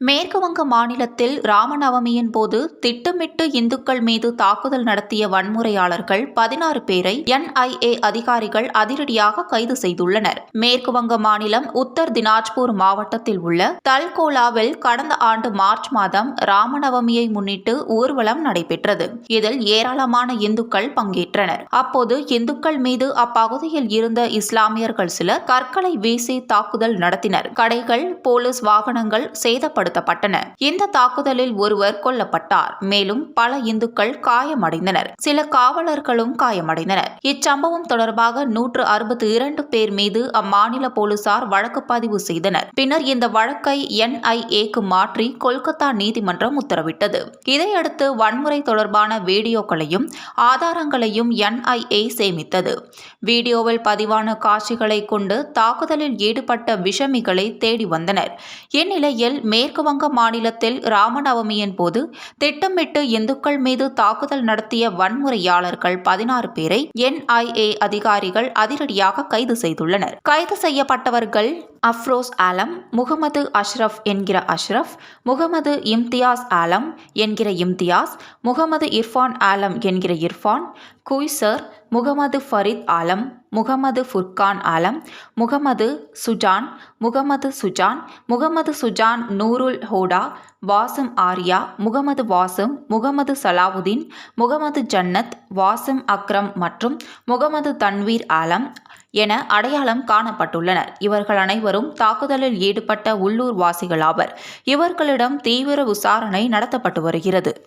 மேற்கு வங்க மாநிலத்தில் ராமநவமியின் போது திட்டமிட்டு இந்துக்கள் மீது தாக்குதல் நடத்திய வன்முறையாளர்கள் பதினாறு பேரை என்ஐஏ அதிகாரிகள் அதிரடியாக கைது செய்துள்ளனர். மேற்கு வங்க மாநிலம் உத்தர் தினாஜ்பூர் மாவட்டத்தில் உள்ள தல்கோலாவில் கடந்த ஆண்டு மார்ச் மாதம் ராமநவமியை முன்னிட்டு ஊர்வலம் நடைபெற்றது. இதில் ஏராளமான இந்துக்கள் பங்கேற்றனர். அப்போது இந்துக்கள் மீது அப்பகுதியில் இருந்த இஸ்லாமியர்கள் சிலர் கற்களை வீசி தாக்குதல் நடத்தினர். கடைகள் போலீஸ் வாகனங்கள் பயன்படுத்தப்பட்டன இந்த தாக்குதலில் ஒருவர் கொல்லப்பட்டார். மேலும் பல இந்துக்கள் காயமடைந்தனர். சில காவலர்களும் காயமடைந்தனர். இச்சம்பவம் தொடர்பாக நூற்று அறுபத்தி இரண்டு பேர் மீது அம்மாநில போலீசார் வழக்கு பதிவு செய்தனர். பின்னர் இந்த வழக்கை என்ஐஏக்கு மாற்றி கொல்கத்தா நீதிமன்றம் உத்தரவிட்டது. இதையடுத்து வன்முறை தொடர்பான வீடியோக்களையும் ஆதாரங்களையும் என்ஐஏ சேமித்தது. வீடியோவில் பதிவான காட்சிகளை கொண்டு தாக்குதலில் ஈடுபட்ட விஷமிகளை தேடி வந்தனர். இந்நிலையில் மேற்கு வங்க மாநிலத்தில் ராமநவமியின் போது திட்டமிட்டு இந்துக்கள் மீது தாக்குதல் நடத்திய வன்முறையாளர்கள் பதினாறு பேரை என்ஐஏ அதிகாரிகள் அதிரடியாக கைது செய்துள்ளனர். கைது செய்யப்பட்டவர்கள் அஃப்ரோஸ் ஆலம் முகமது அஷ்ரஃப் என்கிற அஷ்ரஃப் முகமது இம்தியாஸ் ஆலம் என்கிற இம்தியாஸ் முகமது இர்ஃபான் ஆலம் என்கிற இர்ஃபான் குய்சர் முகமது ஃபரித் ஆலம் முகமது ஃபுர்கான் ஆலம் முகமது சுஜான் முகமது சுஜான் முகமது சுஜான் நூருல் ஹோடா வாசும் ஆர்யா முகமது வாசும் முகமது சலாவுதீன் முகமது ஜன்னத் வாசும் அக்ரம் மற்றும் முகமது தன்வீர் ஆலம் என அடையாளம் காணப்பட்டுள்ளனர். இவர்கள் அனைவரும் தாக்குதலில் ஈடுபட்ட உள்ளூர் வாசிகள் ஆவர். இவர்களிடம் தீவிர விசாரணை நடத்தப்பட்டு வருகிறது.